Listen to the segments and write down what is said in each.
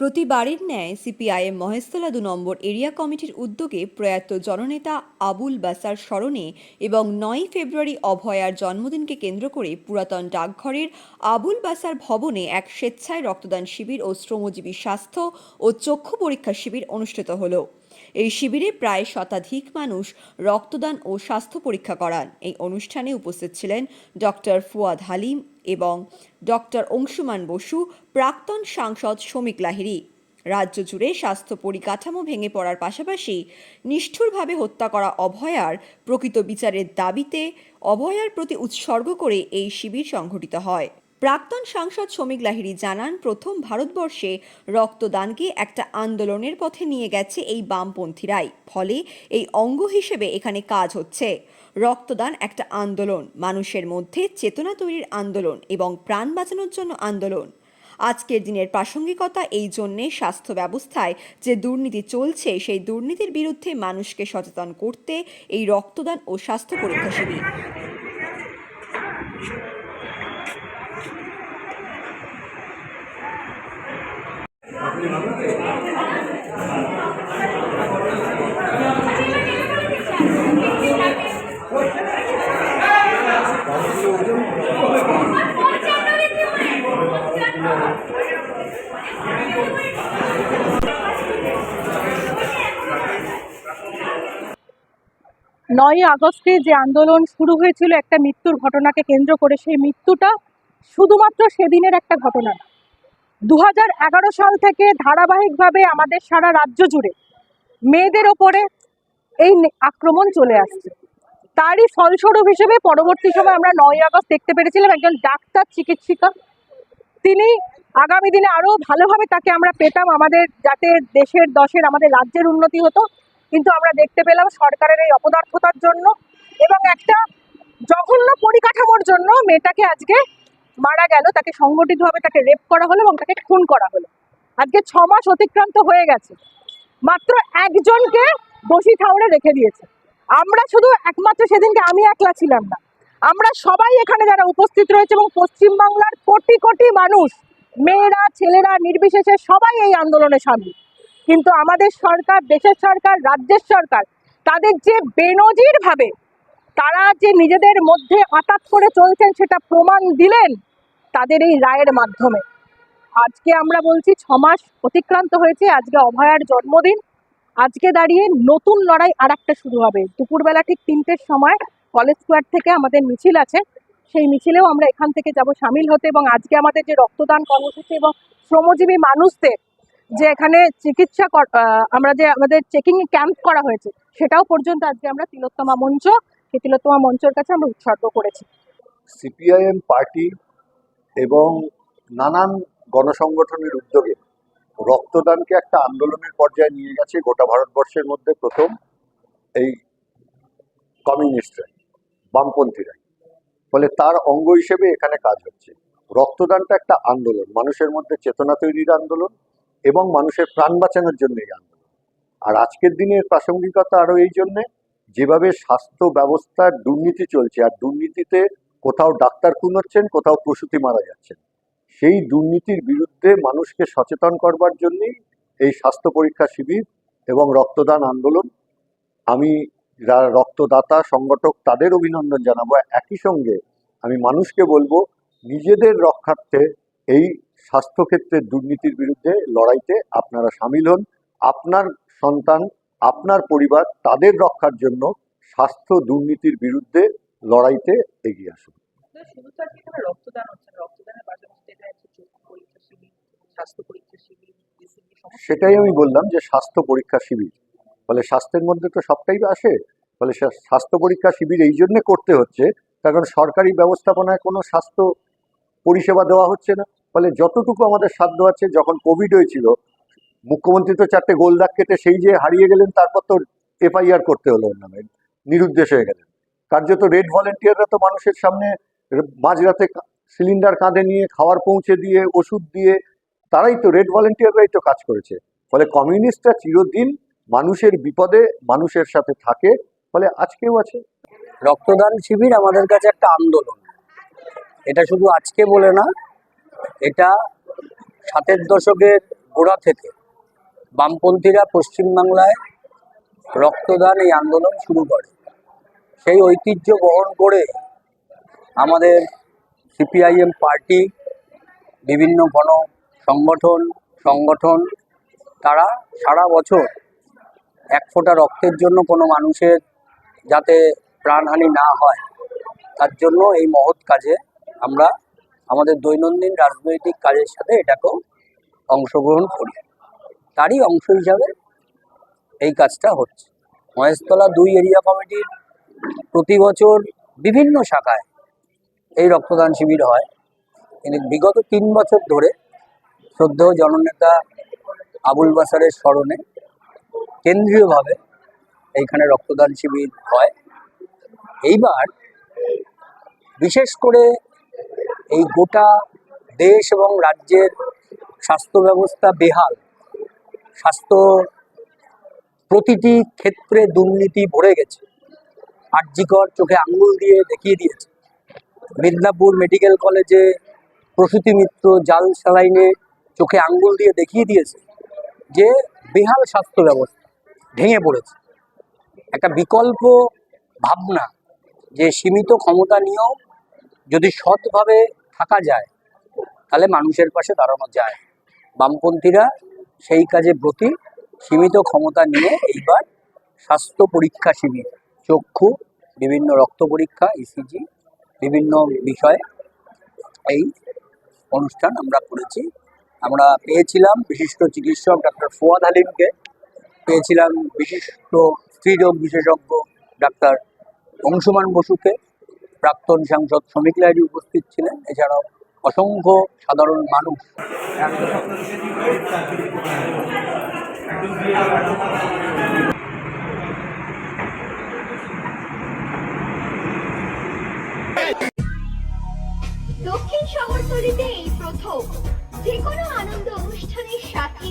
প্রতিবারের ন্যায় সিপিআইএম মহেশতলা দু নম্বর এরিয়া কমিটির উদ্যোগে প্রয়াত জননেতা আবুল বাসার স্মরণে এবং নয় ফেব্রুয়ারি অভয়ার জন্মদিনকে কেন্দ্র করে পুরাতন ডাকঘরের আবুল বাসার ভবনে এক স্বেচ্ছায় রক্তদান শিবির ও শ্রমজীবী স্বাস্থ্য ও চক্ষু পরীক্ষা শিবির অনুষ্ঠিত হলো। এই শিবিরে প্রায় শতাধিক মানুষ রক্তদান ও স্বাস্থ্য পরীক্ষা করান। এই অনুষ্ঠানে উপস্থিত ছিলেন ডক্টর ফুয়াদ হালিম এবং ডক্টর অংশুমান বসু, প্রাক্তন সাংসদ শমিক লাহিড়ী। রাজ্য জুড়ে স্বাস্থ্য পরিকাঠামো ভেঙে পড়ার পাশাপাশি নিষ্ঠুরভাবে হত্যা করা অভয়ার প্রকৃত বিচারের দাবিতে অভয়ার প্রতি উৎসর্গ করে এই শিবির সংঘটিত হয়। প্রাক্তন সাংসদ শ্রমিক লাহিড়ী জানান, প্রথম ভারতবর্ষে রক্তদানকে একটা আন্দোলনের পথে নিয়ে গেছে এই বামপন্থীরাই। ফলে এই অঙ্গ হিসেবে এখানে কাজ হচ্ছে। রক্তদান একটা আন্দোলন, মানুষের মধ্যে চেতনা তৈরির আন্দোলন এবং প্রাণ বাঁচানোর জন্য আন্দোলন। আজকের দিনের প্রাসঙ্গিকতা এই জন্যে স্বাস্থ্য ব্যবস্থায় যে দুর্নীতি চলছে, সেই দুর্নীতির বিরুদ্ধে মানুষকে সচেতন করতে এই রক্তদান ও স্বাস্থ্য পরীক্ষা শিবির। নয় আগস্টে যে আন্দোলন শুরু হয়েছিল, একটা মৃত্যুর ঘটনাকে কেন্দ্র করে সেই মৃত্যুটা শুধুমাত্র সেদিনের একটা ঘটনা না। দু সাল থেকে ধারাবাহিকভাবে আমাদের সারা রাজ্য জুড়ে মেয়েদের ওপরে এই আক্রমণ চলে আসছে। তারই ফলস্বরূপ হিসেবে পরবর্তী সময় আমরা নয় আগস্ট দেখতে পেরেছিলাম একজন ডাক্তার চিকিৎসিকা। তিনি আগামী দিনে আরও ভালোভাবে তাকে আমরা পেতাম আমাদের, যাতে দেশের, দশের, আমাদের রাজ্যের উন্নতি হতো। কিন্তু আমরা দেখতে পেলাম সরকারের এই অপদার্থতার জন্য এবং একটা জঘন্য পরিকাঠামোর জন্য মেয়েটাকে আজকে মারা গেল, তাকে সংগঠিতভাবে তাকে রেপ করা হলো এবং তাকে খুন করা হলো। আজকে ছ মাস অতিক্রান্ত হয়ে গেছে। মাত্র একজনকে দোষী ঠাউরে রেখে দিয়েছে। আমরা শুধু একমাত্র সেদিনকে আমি একলা ছিলাম না। আমরা সবাই এখানে যারা উপস্থিত রয়েছে এবং পশ্চিমবাংলার কোটি কোটি মানুষ, মেয়েরা, ছেলেরা, নির্বিশেষে সবাই এই আন্দোলনে সামিল। কিন্তু আমাদের সরকার, দেশের সরকার, রাজ্যের সরকার, তাদের যে বেনজির ভাবে তারা যে নিজেদের মধ্যে আতাত করে চলছেন সেটা প্রমাণ দিলেন তাদের এই রায়ের মাধ্যমে। আজকে আমরা বলছি ছ মাস অতিক্রান্ত হয়েছে, আজকে অভয়ার জন্মদিন। আজকে দাঁড়িয়ে নতুন লড়াই আর একটা শুরু হবে। দুপুরবেলা ঠিক তিনটের সময় কলেজ স্কোয়ার থেকে আমাদের মিছিল আছে। সেই মিছিলেও আমরা এখান থেকে যাব সামিল হতে এবং আজকে আমাদের যে রক্তদান কর্মসূচি এবং শ্রমজীবী মানুষদের যে এখানে চিকিৎসা আমরা যে আমাদের চেকিং ক্যাম্প করা হয়েছে, সেটাও পর্যন্ত আজকে আমরা তিলোত্তমা মঞ্চ তিলোত্তমা মঞ্চের কাছে আমরা উৎসর্গ করেছি। সিপিআইএম পার্টি এবং নানান গণসংগঠনের উদ্যোগে রক্তদানকে একটা আন্দোলনের পর্যায়ে নিয়ে গেছে গোটা ভারতবর্ষের মধ্যে প্রথম এই কমিউনিস্টরা বামপন্থীরা ফলে তার অঙ্গ হিসেবে এখানে কাজ হচ্ছে। রক্তদানটা একটা আন্দোলন, মানুষের মধ্যে চেতনা তৈরির আন্দোলন এবং মানুষের প্রাণ বাঁচানোর জন্য এই আন্দোলন। আর আজকের দিনের প্রাসঙ্গিকতা আরও এই জন্যে যেভাবে স্বাস্থ্য ব্যবস্থার দুর্নীতি চলছে আর দুর্নীতিতে কোথাও ডাক্তার খুন হচ্ছেন কোথাও প্রসূতি মারা যাচ্ছেন, সেই দুর্নীতির বিরুদ্ধে মানুষকে সচেতন করবার জন্যই এই স্বাস্থ্য পরীক্ষা শিবির এবং রক্তদান আন্দোলন। আমি যারা রক্তদাতা, সংগঠক, তাদের অভিনন্দন জানাব। একই সঙ্গে আমি মানুষকে বলব, নিজেদের রক্ষার্থে এই স্বাস্থ্যক্ষেত্রের দুর্নীতির বিরুদ্ধে লড়াইতে আপনারা সামিল হন। আপনার সন্তান আপনার পরিবার তাদের রক্ষার জন্য স্বাস্থ্য দুর্নীতির বিরুদ্ধে লড়াইতে এগিয়ে আসুন। সেটাই আমি বললাম যে স্বাস্থ্য পরীক্ষা শিবির। ফলে স্বাস্থ্যের মধ্যে তো সবটাই আসে। ফলে স্বাস্থ্য পরীক্ষা শিবির এই জন্যে করতে হচ্ছে কারণ সরকারি ব্যবস্থাপনায় কোনো স্বাস্থ্য পরিষেবা দেওয়া হচ্ছে না। ফলে যতটুকু আমাদের সাধ্য আছে যখন কোভিড হয়েছিল মুখ্যমন্ত্রী তো চারটে গোল দাগ কেটে সেই যে হারিয়ে গেলেন, তারপর তো এফআইআর করতে হলো ওর নামে, নিরুদ্দেশ হয়ে গেলেন। কার্যত রেড ভলেন্টিয়াররা তো মানুষের সামনে মাঝরাতে সিলিন্ডার কাঁধে নিয়ে খাওয়ার পৌঁছে দিয়ে, ওষুধ দিয়ে, তারাই তো রেড ভলেন্টিয়াররাই তো কাজ করেছে। ফলে কমিউনিস্টরা চিরদিন মানুষের বিপদে, মানুষের সাথে থাকে, ফলে আজকেও আছে। রক্তদান শিবির আমাদের কাছে একটা আন্দোলন। এটা শুধু আজকে বলে না, এটা সাতের দশকের গোড়া থেকে বামপন্থীরা পশ্চিমবাংলায় রক্তদান এই আন্দোলন শুরু করে। সেই ঐতিহ্য বহন করে আমাদের সিপিআইএম পার্টি, বিভিন্ন গণ সংগঠন সংগঠন, তারা সারা বছর এক ফোঁটা রক্তের জন্য কোনো মানুষের যাতে প্রাণহানি না হয়, তার জন্য এই মহৎ কাজে আমরা আমাদের দৈনন্দিন রাজনৈতিক কাজের সাথে এটাকেও অংশগ্রহণ করি। তারই অংশ হিসাবে এই কাজটা হচ্ছে। মহেশতলা দুই এরিয়া কমিটির প্রতি বছর বিভিন্ন শাখায় এই রক্তদান শিবির হয়। কিন্তু বিগত তিন বছর ধরে শ্রদ্ধেয় জননেতা আবুল বাসারের স্মরণে কেন্দ্রীয়ভাবে এইখানে রক্তদান শিবির হয়। এইবার বিশেষ করে এই গোটা দেশ এবং রাজ্যের স্বাস্থ্য ব্যবস্থা বেহাল স্বাস্থ্য প্রতিটি ক্ষেত্রে দুর্নীতি ভরে গেছে। আর্যিকর চোখে আঙ্গুল দিয়ে দেখিয়ে দিয়েছে। মেদিনীপুর মেডিকেল কলেজে প্রসূতি মিত্র জাল স্যালাইনে চোখে আঙ্গুল দিয়ে দেখিয়ে দিয়েছে যে বেহাল স্বাস্থ্য ব্যবস্থা ভেঙে পড়েছে। একটা বিকল্প ভাবনা যে সীমিত ক্ষমতা নিয়েও যদি সৎভাবে থাকা যায়, তাহলে মানুষের পাশে দাঁড়ানো যায়। বামপন্থীরা সেই কাজে ব্রতী, সীমিত ক্ষমতা নিয়ে এইবার স্বাস্থ্য পরীক্ষা শিবির, চক্ষু, বিভিন্ন রক্ত পরীক্ষা ইসিজি বিভিন্ন বিষয়ে এই অনুষ্ঠান আমরা করেছি। আমরা পেয়েছিলাম বিশিষ্ট চিকিৎসক ডাক্তার ফুয়াদ হালিমকে, পেয়েছিলাম বিশিষ্ট স্ত্রীরোগ বিশেষজ্ঞ ডাক্তার অংশুমান বসুকে, প্রাক্তন সাংসদ শ্রমিক লাইডি উপস্থিত ছিলেন। এছাড়াও অসংখ্য সাধারণ মানুষ। দক্ষিণ শহরতলিতে এই প্রথম। যে কোনো আনন্দ অনুষ্ঠানের সাথে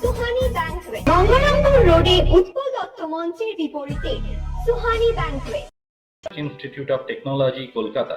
সুহানি ব্যাংকুয়েট। গঙ্গারামপুর রোডে উৎপল দত্ত মঞ্চের বিপরীতে Suhani banquet. Institute of technology Kolkata,